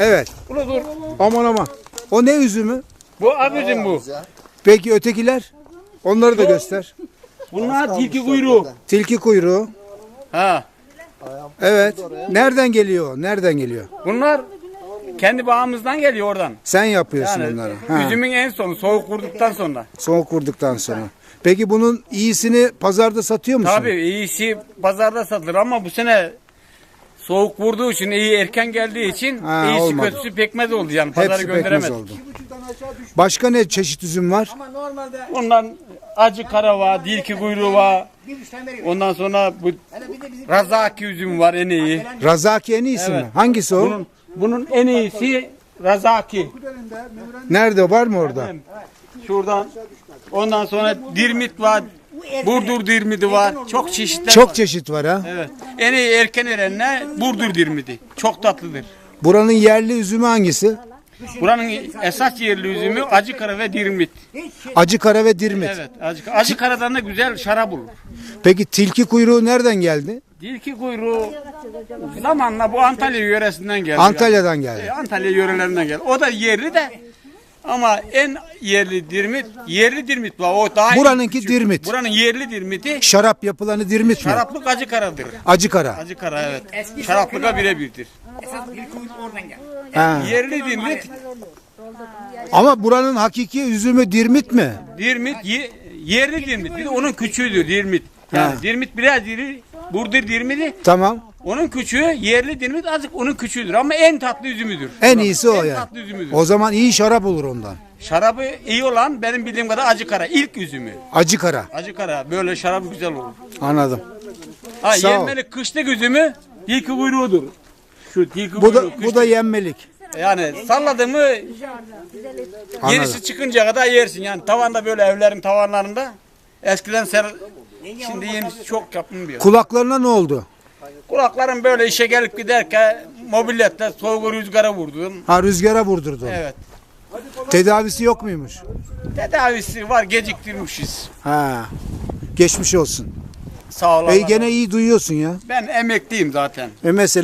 Evet. Ula dur. Aman aman. O ne üzümü? Bu abizin bu. Peki ötekiler? Onları da göster. Bunlar tilki kuyruğu. Tilki kuyruğu. Ha. Evet. Nereden geliyor? Nereden geliyor? Bunlar kendi bağımızdan geliyor oradan. Sen yapıyorsun Yani bunları. Ha. üzümün en sonu soğuk kurduktan sonra. Soğuk kurduktan sonra. Peki bunun iyisini pazarda satıyor musun? Tabii iyisi pazarda satılır ama bu sene soğuk vurduğu için iyi erken geldiği için Ha, iyisi olmadı. kötüsü pekmez oldu yani pazara Hepsi pekmez gönderemedik. oldu. Başka ne çeşit üzüm var? Bundan acı kara var, dilki kuyruğu var. Ondan sonra bu razaki üzüm var en iyi. Razaki en iyisi mi? Evet. Hangisi o? Bunun bunun en iyisi razaki. Nerede var mı orada? Şuradan. Ondan sonra dirmit var. Burdur dirmidi var. Çok çeşitler Çok var. çeşit var ha. Evet. En iyi erken erenler burdur dirmidi. Çok tatlıdır. Buranın yerli üzümü hangisi? Buranın esas yerli üzümü acı kara ve dirmit. Acı kara ve dirmit. Evet. Acı, acı karadan da güzel şarap olur. Peki tilki kuyruğu nereden geldi? Dilki kuyruğu zamanla bu Antalya yöresinden geldi. Antalya'dan E, geldi. Antalya yörelerinden geldi. O da yerli de ama en yerli dirmit, yerli dirmit var. O daha Buranınki küçük. dirmit. Buranın yerli dirmiti Şarap yapılanı dirmit mi? şaraplık acı karadır. Acı kara. Acı kara evet. Şaraplığa birebirdir. Ha. Yerli dirmit, Ama buranın hakiki üzümü dirmit mi? dirmit, ye- yerli dirmit. Bir de onun küçüğüdür dirmit. Yani Ha. dirmit biraz diri, burdur dirmiti. Tamam. Onun küçüğü, yerli dirmit azıcık onun küçüğüdür ama en tatlı üzümüdür. En iyisi o en yani. tatlı üzümüdür. O zaman iyi şarap olur ondan. Şarabı iyi olan benim bildiğim kadar acı kara. İlk üzümü. Acı kara. Acı kara. Böyle şarabı güzel olur. Anladım. Ha Sağ ol. kışlık üzümü tilki kuyruğudur. Şu tilki Bu da kuyruğu. bu da yenmelik. Yani salladı mı Anladım. yenisi çıkınca kadar yersin. Yani tavanda böyle evlerin tavanlarında eskiden ser şimdi yenisi çok yapılmıyor. Kulaklarına ne oldu? Kulaklarım böyle işe gelip giderken mobilyette soğuk rüzgara vurdum. Ha rüzgara vurdurdu. Evet. Tedavisi yok muymuş? Tedavisi var geciktirmişiz. Ha. Geçmiş olsun. Sağ olun. E gene iyi duyuyorsun ya. Ben emekliyim zaten. E mesele